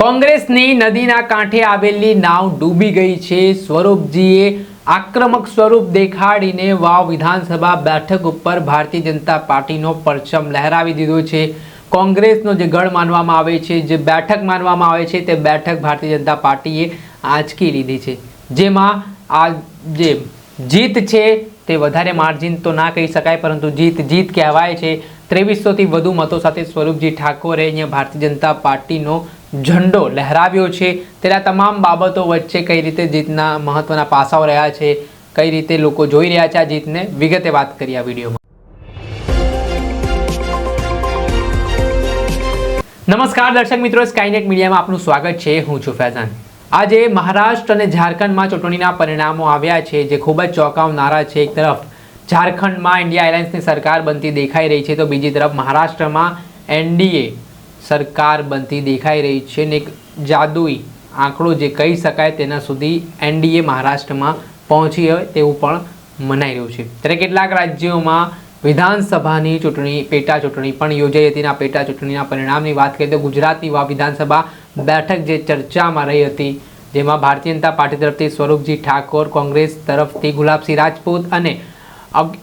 કોંગ્રેસની નદીના કાંઠે આવેલી નાવ ડૂબી ગઈ છે. સ્વરૂપજીએ આક્રમક સ્વરૂપ દેખાડીને વાવ વિધાનસભા બેઠક ઉપર ભારતીય જનતા પાર્ટીનો પરચમ લહેરાવી દીધો છે. કોંગ્રેસનો જે ગઢ માનવામાં આવે છે, જે બેઠક માનવામાં આવે છે, તે બેઠક ભારતીય જનતા પાર્ટીએ આંચકી લીધી છે. જેમાં આ જે જીત છે, તે વધારે માર્જિન તો ના કહી શકાય, પરંતુ જીત જીત કહેવાય છે. ત્રેવીસોથી વધુ મતો સાથે સ્વરૂપજી ઠાકોરે અહીંયા ભારતીય જનતા પાર્ટીનો ઝંડો લહેરાવ્યો છે. તેના તમામ બાબતો વચ્ચે કઈ રીતે જીતના મહત્વના પાસાઓ રહ્યા છે, કઈ રીતે લોકો જોઈ રહ્યા છે આ જીતને, વિગતે વાત કરી આ વિડીયોમાં. નમસ્કાર દર્શક મિત્રો સ્કાયનેટ મીડિયામાં આપનું સ્વાગત છે. હું છું ફૈઝાન. આજે મહારાષ્ટ્ર અને ઝારખંડમાં ચૂંટણીના પરિણામો આવ્યા છે, જે ખૂબ જ ચોંકાવનારા છે. એક તરફ ઝારખંડમાં ઇન્ડિયા એરલાઇન્સની સરકાર બનતી દેખાઈ રહી છે, તો બીજી તરફ મહારાષ્ટ્રમાં એનડીએ સરકાર બનતી દેખાઈ રહી છે ને એક જાદુઈ આંકડો જે કહી શકાય તેના સુધી એનડીએ મહારાષ્ટ્રમાં પહોંચી હોય તેવું પણ મનાઈ રહ્યું છે. ત્યારે કેટલાક રાજ્યોમાં વિધાનસભાની ચૂંટણી, પેટા ચૂંટણી પણ યોજાઈ હતી પેટા ચૂંટણીના પરિણામની વાત કરીએ તો ગુજરાતની વા વિધાનસભા બેઠક જે ચર્ચામાં રહી હતી, જેમાં ભારતીય જનતા પાર્ટી તરફથી સ્વરૂપજી ઠાકોર, કોંગ્રેસ તરફથી ગુલાબસિંહ રાજપૂત અને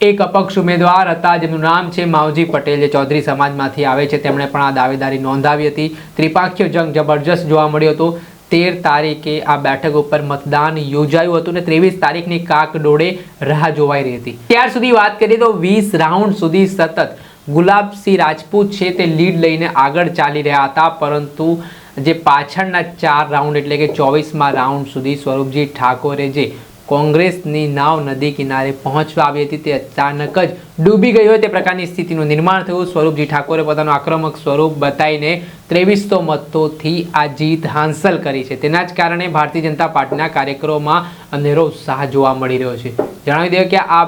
એક અપક્ષ ઉમેદવાર હતા, જેમનું નામ છે માવજી પટેલ, જે ચૌધરી સમાજમાંથી આવે છે. તેમણે પણ આ દાવેદારી નોંધાવી હતી. ત્રિપાક્ષીય જંગ જબરજસ્ત જોવા મળ્યો હતો. તેર તારીખે આ બેઠક ઉપર મતદાન યોજાયું હતું અને ત્રેવીસ તારીખની કાક ડોળે રાહ જોવાઈ રહી હતી. ત્યાર સુધી વાત કરીએ તો વીસ રાઉન્ડ સુધી સતત ગુલાબસિંહ રાજપૂત છે તે લીડ લઈને આગળ ચાલી રહ્યા હતા, પરંતુ જે પાછળના ચાર રાઉન્ડ એટલે કે ચોવીસમાં રાઉન્ડ સુધી સ્વરૂપજી ઠાકોરે જે કોંગ્રેસની નાવ નદી કિનારે પહોંચવા આવી હતી, તે અચાનક જ ડૂબી ગઈ હોય તે પ્રકારની સ્થિતિનું નિર્માણ થયું. સ્વરૂપજી ઠાકોરે પોતાનું આક્રમક સ્વરૂપ બતાવીને ત્રેવીસો મતોથી આ જીત હાંસલ કરી છે. તેના જ કારણે ભારતીય જનતા પાર્ટીના કાર્યક્રમોમાં અનેરો ઉત્સાહ જોવા મળી રહ્યો છે. જણાવી દઈએ કે આ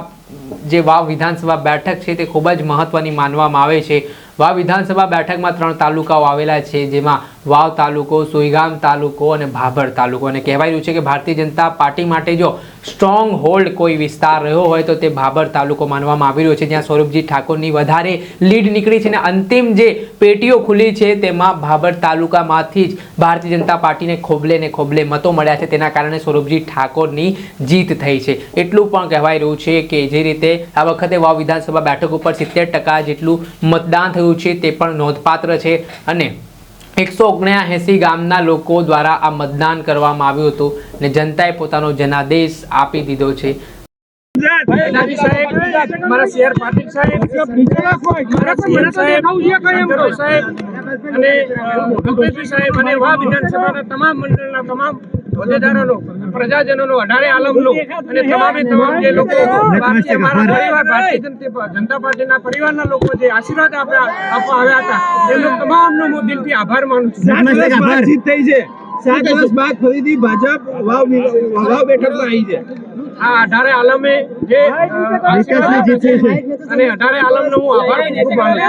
જે વાવ વિધાનસભા બેઠક છે તે ખૂબ જ મહત્વની માનવામાં આવે છે. વાવ વિધાનસભા બેઠકમાં ત્રણ તાલુકાઓ આવેલા છે, જેમાં વાવ તાલુકો, સુઈગામ તાલુકો અને ભાભર તાલુકો. અને કહેવાય રહ્યું છે કે ભારતીય જનતા પાર્ટી માટે જો સ્ટ્રોંગ હોલ્ડ કોઈ વિસ્તાર રહ્યો હોય તો તે ભાભર તાલુકો માનવામાં આવી રહ્યો છે, જ્યાં સ્વરૂપજી ઠાકોરની વધારે લીડ નીકળી છે અને અંતિમ જે પેટીઓ ખુલી છે તેમાં ભાભર તાલુકામાંથી જ ભારતીય જનતા પાર્ટીને ખોબલે ને ખોબલે મતો મળ્યા છે. તેના કારણે સ્વરૂપજી ઠાકોરની જીત થઈ છે. એટલું પણ કહેવાય રહ્યું છે કે જે રીતે આ વખતે વાવ વિધાનસભા બેઠક ઉપર સિત્તેર જેટલું મતદાન થયું છે તે પણ નોંધપાત્ર છે. અને એકસો ઓગણ્યાએંસી ગામના લોકો દ્વારા આ મતદાન કરવામાં આવ્યું હતું ને જનતાએ પોતાનો જનાદેશ આપી દીધો છે. તમામ મંડળના તમામ હોદ્દેદારોનો પ્રજાજનોનો અઢારે આલમનો અને તમામે તમામ જે લોકો ભારતીય મારા પરિવાર ભારતીય જનતા જનતા પાર્ટીના પરિવારના લોકો જે આશીર્વાદ આપ્યા આપવા આવ્યા હતા એમનો તમામનો હું દિલથી આભાર માનું છું. જીત થઈ છે. સાત વર્ષ બાદ ફરીથી ભાજપ વાવ વાવ બેઠકમાં આવી છે આ અઢારે આલમે જે અ, આશીર્વાદ છે અને અઢારે આલમનો હું આભાર ખૂબ માનું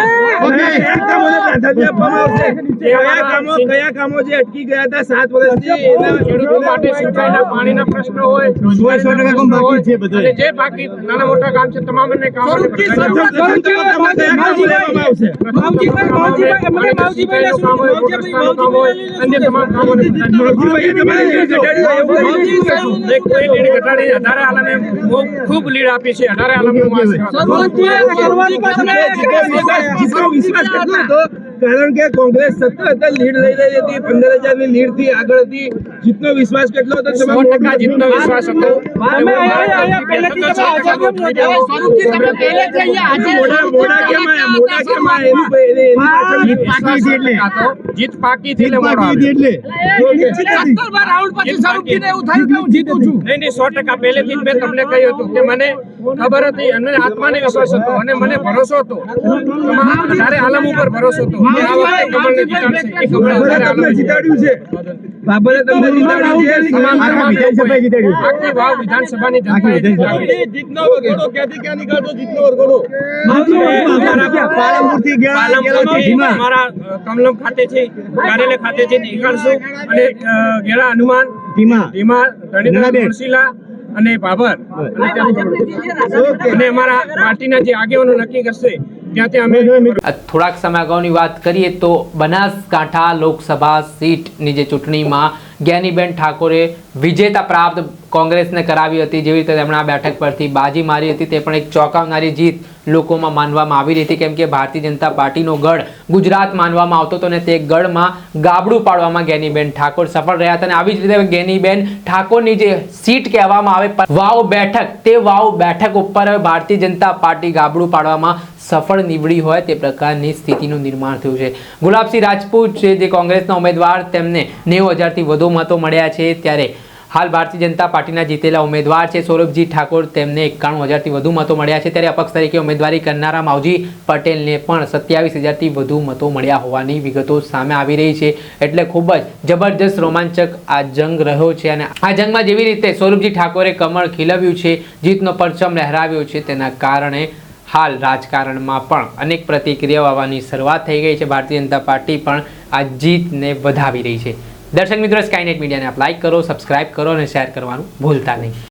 છું કયા કામો કયા કામો જે અટકી ગયા હતા સાત વર્ષથી એના ખેડૂતો માટે સિંચાઈના પાણીના પ્રશ્નો હોય સો ટકા બાકી છે બધે. જે બાકી નાના મોટા કામ છે તમામને કામો અન્ય તમામ કામોને અઢારે આલમે ખૂબ લીડ આપી છે અઢારે આલમનો કારણ કે કોંગ્રેસ સતત લીડ લઈ રહી હતી પંદર હજારની લીડથી આગળ હતી. જીતનો વિશ્વાસ કેટલો હતો? સો ટકા જીતનો વિશ્વાસ હતો. જીત પાકી. થી સો ટકા. પહેલેથી મેં તમને કહ્યું હતું કે મને ખબર હતી અને આત્માને વિશ્વાસ હતો અને મને ભરોસો હતો. મારે આલમ ઉપર ભરોસો હતો. તમને જીતાડ્યું છે બાબરે તમને જીતાડ્યું છે વિધાનસભાની જીતનો ક્યાંથી ક્યાં નીકળતો જીતનો પાલનપુરથી પાલનપુરથી કમલમ ખાતેથી કારેલે ખાતેથી નીકળશું અને ગેળા હનુમાન ધીમા ધીમા ધણીધર અને બાબર અને અમારા પાર્ટીના જે આગેવાનો નક્કી કરશે થોડાક સમય અગાઉની વાત કરીએ તો બનાસકાંઠા લોકસભા સીટની જે ચૂંટણીમાં જ્ઞાનીબેન ઠાકોરે વિજેતા પ્રાપ્ત કોંગ્રેસને કરાવી હતી. જેવી રીતે તેમણે આ બેઠક પરથી બાજી મારી હતી, તે પણ એક ચોંકાવનારી જીત લોકોમાં માનવામાં આવી રહી હતી. કેમ કે ભારતીય જનતા પાર્ટીનો ગઢ ગુજરાત માનવામાં આવતો હતો અને તે ગઢમાં ગાબડું પાડવામાં ગેનીબેન ઠાકોર સફળ રહ્યા હતા. અને આવી જ રીતે ગેનીબેન ઠાકોરની જે સીટ કહેવામાં આવે વાવ બેઠક, તે વાવ બેઠક ઉપર ભારતીય જનતા પાર્ટી ગાબડું પાડવામાં સફળ નીવડી હોય તે પ્રકારની સ્થિતિનું નિર્માણ થયું છે. ગુલાબસિંહ રાજપૂત છે, જે કોંગ્રેસના ઉમેદવાર, તેમને નેવું હજારથી વધુ મતો મળ્યા છે ત્યારે. હાલ ભારતીય જનતા પાર્ટીના જીતેલા ઉમેદવાર છે સૌરભજી ઠાકોર, તેમને એકાણું હજારથી વધુ મતો મળ્યા છે. ત્યારે અપક્ષ તરીકે ઉમેદવારી કરનારા માવજી પટેલને પણ સત્યાવીસ હજારથી વધુ મતો મળ્યા હોવાની વિગતો સામે આવી રહી છે. એટલે ખૂબ જ જબરજસ્ત રોમાંચક આ જંગ રહ્યો છે અને આ જંગમાં જેવી રીતે સૌરભજી ઠાકોરે કમળ ખીલવ્યું છે, જીતનો પરચમ લહેરાવ્યો છે, તેના કારણે હાલ રાજકારણમાં પણ અનેક પ્રતિક્રિયાઓ આવવાની શરૂઆત થઈ ગઈ છે. ભારતીય જનતા પાર્ટી પણ આ જીતને વધાવી રહી છે. દર્શક મિત્રો સ્કાયનેટ મીડિયાને આપ લાઈક કરો સબસ્ક્રાઇબ કરો અને શેર કરવાનું ભૂલતા નહીં.